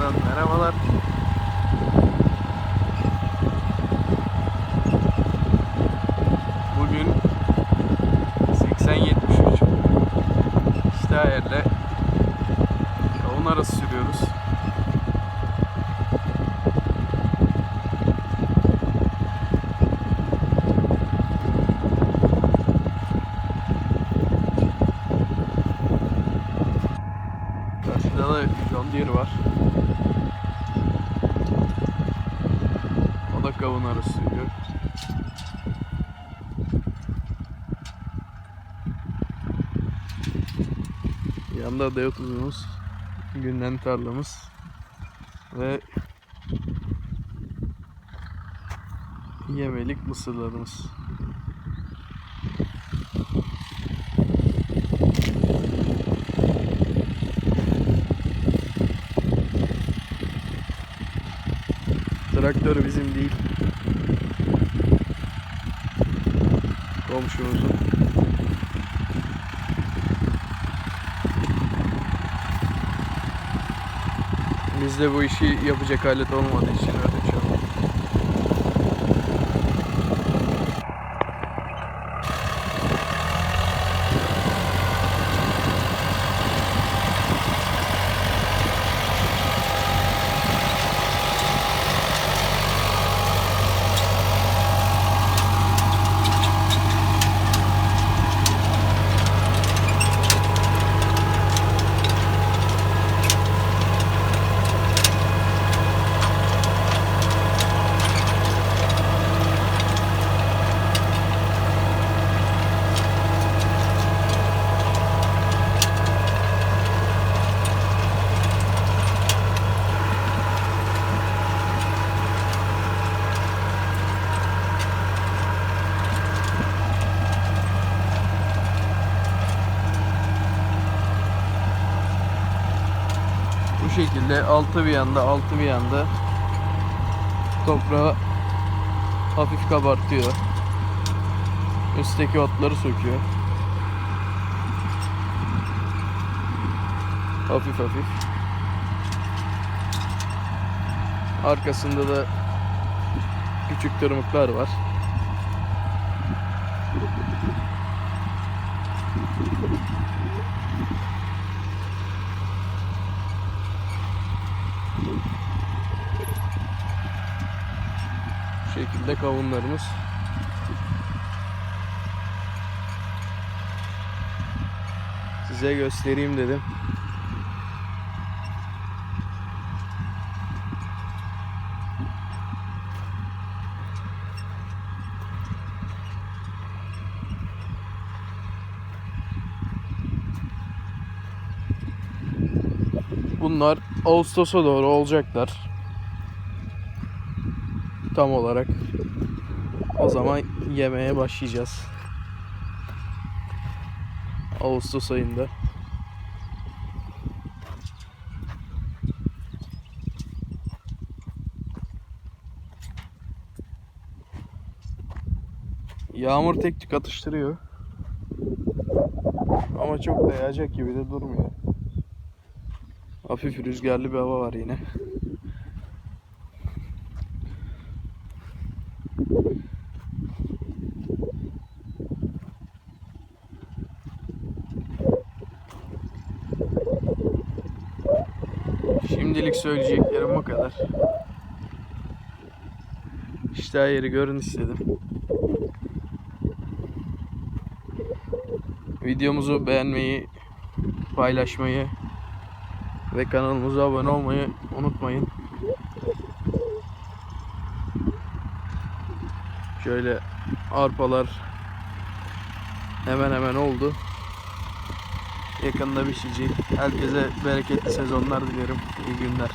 Videodan merhabalar. Da kavun arası sürüyor. Yanında da tuzumuz, günden tarlamız ve yemelik mısırlarımız. Traktör bizim değil. Komşumuzun. Biz de bu işi yapacak alet olmadığı için öyle çok. Bu şekilde altı bir yanda altı bir yanda toprağı hafif kabartıyor. Üstteki otları söküyor. Hafif hafif. Arkasında da küçük tırmıklar var. Şekilde kavunlarımız. Size göstereyim dedim. Bunlar Ağustos'a doğru olacaklar. Tam olarak. O zaman yemeye başlayacağız. Ağustos ayında. Yağmur tek tük atıştırıyor. Ama çok da yağacak gibi de durmuyor. Hafif rüzgarlı bir hava var yine. Şimdilik söyleyeceklerim bu kadar. İşte yeri görün istedim. Videomuzu beğenmeyi, paylaşmayı ve kanalımıza abone olmayı unutmayın. Şöyle arpalar hemen hemen oldu. Yakında pişecek. Herkese bereketli sezonlar dilerim. İyi günler.